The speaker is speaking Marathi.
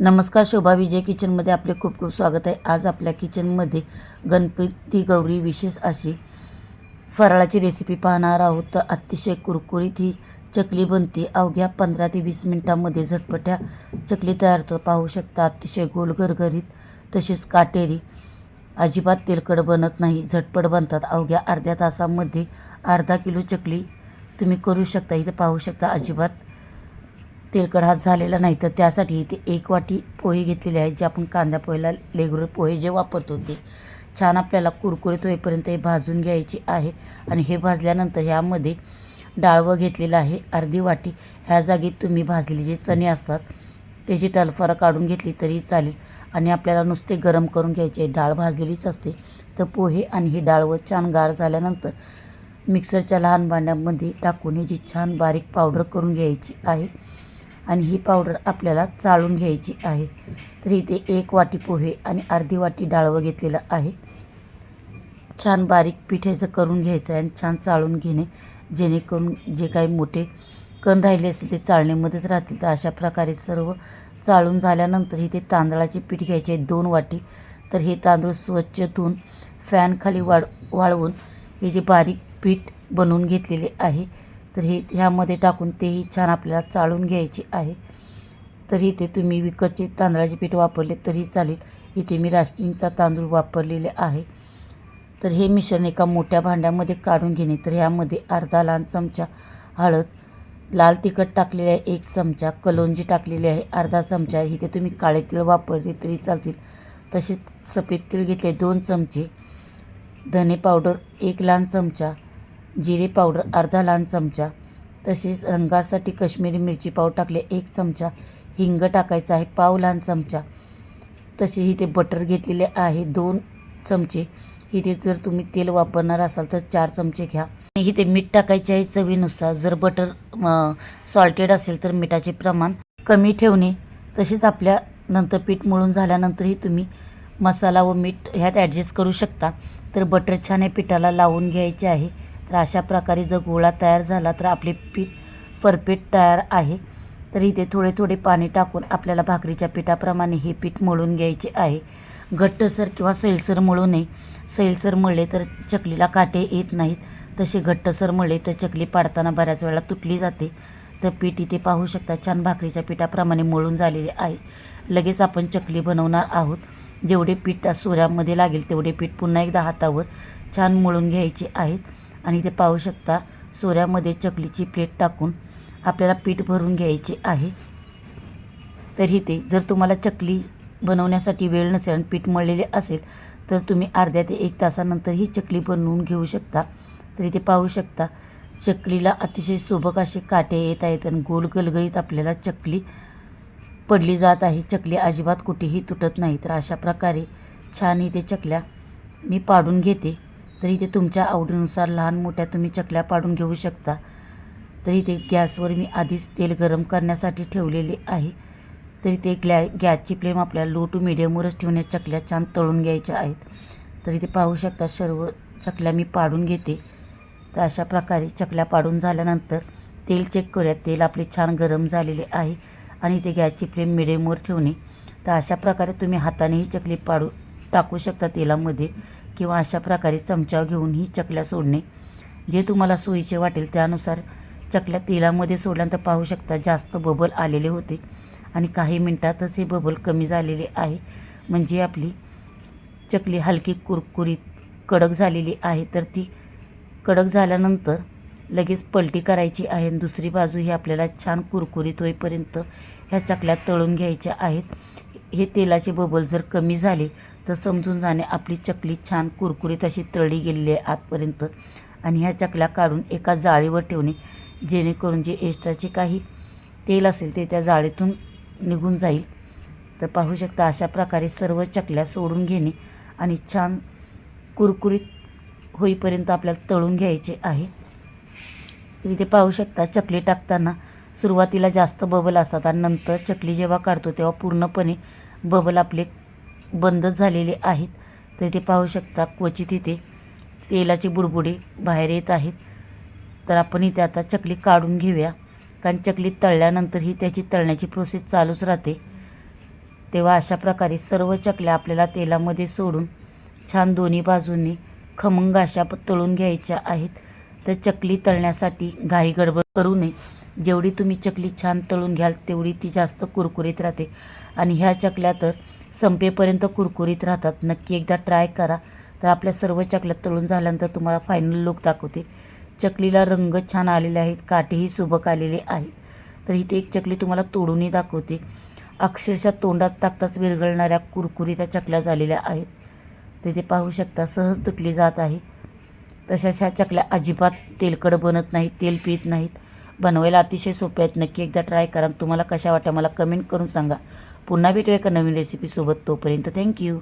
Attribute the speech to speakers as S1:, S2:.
S1: नमस्कार शोभा विजय किचनमध्ये आपले खूप खूप स्वागत आहे. आज आपल्या किचनमध्ये गणपती गौरी विशेष अशी फराळाची रेसिपी पाहणार आहोत. तर अतिशय कुरकुरीत ही चकली बनते. अवघ्या पंधरा ते वीस मिनटामध्ये झटपट्या चकली तयार होतं पाहू शकता. अतिशय गोल गरगरीत तसेच काटेरी. अजिबात तेलकट बनत नाही. झटपट बनतात. अवघ्या अर्ध्या तासामध्ये अर्धा किलो चकली तुम्ही करू शकता. इथे पाहू शकता अजिबात तेलकट हात झालेला नाही तर त्यासाठी इथे एक वाटी पोहे घेतलेली आहे जे आपण कांदा पोहेला रेग्युलर पोहे जे वापरतो ते. छान आपल्याला कुरकुरीत होईपर्यंत हे भाजून घ्यायचे आहे आणि हे भाजल्यानंतर ह्यामध्ये डाळवं घेतलेलं आहे अर्धी वाटी. ह्या जागी तुम्ही भाजलेले जे चणे असतात त्याची टलफारा काढून घेतली तरी चालेल आणि आपल्याला नुसते गरम करून घ्यायचे आहे. डाळ भाजलेलीच असते. तर पोहे आणि ही डाळव छान गार झाल्यानंतर मिक्सरच्या लहान भांड्यामध्ये टाकून ह्याची छान बारीक पावडर करून घ्यायची आहे. आणि ही पावडर आपल्याला चाळून घ्यायची आहे. तर इथे एक वाटी पोहे आणि अर्धी वाटी डाळवं घेतलेलं आहे. छान बारीक पिठ्याचं करून घ्यायचं आहे आणि छान चाळून घेणे जेणेकरून जे काही मोठे कण राहिले असतील ते चाळणीमध्येच राहतील. तर अशा प्रकारे सर्व चाळून झाल्यानंतर इथे तांदळाचे पीठ घ्यायचे आहे दोन वाटी. तर हे तांदूळ स्वच्छ धुवून फॅनखाली वाढ वाळवून हे जे बारीक पीठ बनवून घेतलेले आहे तर हे ह्यामध्ये टाकून तेही छान आपल्याला चाळून घ्यायचे आहे. तर इथे तुम्ही विकतचे तांदळाचे पीठ वापरले तरी चालेल. इथे मी राशनिंगचा तांदूळ वापरलेले आहे. तर हे मिश्रण एका मोठ्या भांड्यामध्ये काढून घेणे. तर ह्यामध्ये अर्धा लहान चमचा हळद लाल तिखट टाकलेले आहे एक चमचा कलोंजी टाकलेली आहे अर्धा चमचा इथे तुम्ही काळे तीळ वापरले तरी चालतील. तसेच सफेद तीळ घेतले दोन चमचे धने पावडर एक लहान चमचा जिरे पावडर अर्धा लहान चमचा तसेच रंगासाठी कश्मीरी मिरची पाव टाकले एक चमचा हिंग टाकायचा आहे पाव लहान चमचा. तसे इथे बटर घेतलेले आहे दोन चमचे. इथे जर तुम्ही तेल वापरणार असाल तर चार चमचे घ्या. आणि इथे मीठ टाकायचे आहे चवीनुसार. जर बटर सॉल्टेड असेल तर मिठाचे प्रमाण कमी ठेवणे. तसेच आपल्या नंतर पीठ मळून झाल्यानंतरही तुम्ही मसाला व मीठ ह्यात ॲडजस्ट करू शकता. तर बटर छान या पिठाला लावून घ्यायचे आहे. तर अशा प्रकारे जर गोळा तयार झाला तर आपले पीठ परफेक्ट तयार आहे. तर इथे थोडे थोडे पाणी टाकून आपल्याला भाकरीच्या पिठाप्रमाणे हे पीठ मळून घ्यायचे आहे. घट्टसर किंवा सैलसर मळू नये. सैलसर मळले तर चकलीला काटे येत नाहीत. तसे घट्टसर मळले तर चकली पाडताना बऱ्याच वेळा तुटली जाते. तर पीठ इथे पाहू शकता छान भाकरीच्या पिठाप्रमाणे मळून झालेले आहे. लगेच आपण चकली बनवणार आहोत. जेवढे पीठ सोऱ्यामध्ये लागेल तेवढे पीठ पुन्हा एकदा हातावर छान मळून घ्यायचे आहेत. आणि ते पाहू शकता सोऱ्यामध्ये चकलीची प्लेट टाकून आपल्याला पीठ भरून घ्यायचे आहे. तर इथे जर तुम्हाला चकली बनवण्यासाठी वेळ नसेल आणि पीठ मळलेले असेल तर तुम्ही अर्ध्या ते एक तासानंतर ही चकली बनवून घेऊ शकता. तर इथे पाहू शकता चकलीला अतिशय सोबक असे काटे येत आहेत आणि गोल गलगलीत आपल्याला चकली पडली जात आहे. चकली अजिबात कुठेही तुटत नाही. तर अशा प्रकारे छान इथे चकल्या मी पाडून घेते. तर इथे तुमच्या आवडीनुसार लहान मोठ्या तुम्ही चकल्या पाडून घेऊ शकता. तर इथे गॅसवर मी आधीच तेल गरम करण्यासाठी ठेवलेले आहे. तर इथे ग्लॅ गॅसची फ्लेम आपल्याला लो टू मिडियमवरच ठेवण्यात चकल्या छान तळून घ्यायच्या आहेत. तर इथे पाहू शकता सर्व चकल्या मी पाडून घेते. तर अशा प्रकारे चकल्या पाडून झाल्यानंतर तेल चेक करूया. तेल आपले छान गरम झालेले आहे आणि ते गॅसची फ्लेम मिडियमवर ठेवणे. तर अशा प्रकारे तुम्ही हातानेही चकली पाडू टाकू शकता तेलामध्ये किंवा अशा प्रकारे चमचा घेऊन ही चकल्या सोडणे. जे तुम्हाला सोयीचे वाटेल त्यानुसार चकल्या तेलामध्ये सोडल्यानंतर पाहू शकता जास्त बबल आलेले होते आणि काही मिनटातच हे बबल कमी झालेले आहे. म्हणजे आपली चकली हलकी कुरकुरीत कडक झालेली आहे. तर ती कडक झाल्यानंतर लगेच पलटी करायची आहे. आणि दुसरी बाजू ही आपल्याला छान कुरकुरीत होईपर्यंत ह्या चकल्या तळून घ्यायच्या आहेत. हे तेलाचे बबल जर कमी झाले तर समजून जाणे आपली चकली छान कुरकुरीत अशी तळली गेलेली आहे आतपर्यंत. आणि ह्या चकल्या काढून एका जाळीवर ठेवणे जेणेकरून जे एक्स्ट्राचे काही तेल असेल ते त्या जाळीतून निघून जाईल. तर पाहू शकता अशा प्रकारे सर्व चकल्या सोडून घेणे आणि छान कुरकुरीत होईपर्यंत आपल्याला तळून घ्यायचे आहे. तर इथे पाहू शकता चकली टाकताना सुरुवातीला जास्त बबल असतात आणि नंतर चकली जेव्हा काढतो तेव्हा पूर्णपणे बबल आपले बंद झालेले आहेत. तर ते पाहू शकता क्वचित इथे तेलाची बुडबुडे बाहेर येत आहेत. तर आपण इथे आता चकली काढून घेऊया. कारण चकली तळल्यानंतर ही त्याची तळण्याची प्रोसेस चालूच राहते. तेव्हा अशा प्रकारे सर्व चकल्या आपल्याला तेलामध्ये सोडून छान दोन्ही बाजूंनी खमंग अशा तळून घ्यायच्या आहेत. तर चकली तळण्यासाठी घाई गडबड करू नये. जेवढी तुम्ही चकली छान तळून घ्याल तेवढी ती जास्त कुरकुरीत राहते. आणि ह्या चकल्या तर संपेपर्यंत कुरकुरीत राहतात. नक्की एकदा ट्राय करा. तर आपल्या सर्व चकल्या तळून झाल्यानंतर तुम्हाला फायनल लुक दाखवते. चकलीला रंग छान आलेले आहेत. काटेही सुबक आलेले आहेत. तर इथे एक चकली तुम्हाला तोडूनही दाखवते. अक्षरशः तोंडात टाकताच विरघळणाऱ्या कुरकुरीत्या चकल्या झालेल्या आहेत. तिथे पाहू शकता सहज तुटली जात आहे. तशाच ह्या चकल्या अजिबात तेलकड बनत नाहीत तेल पित नाहीत. बनवायला अतिशय सोप्या आहेत. नक्की एकदा ट्राय करा. तुम्हाला कशा वाटल्या मला कमेंट करून सांगा. पुन्हा भेटूया एका नवीन रेसिपीसोबत तोपर्यंत थँक्यू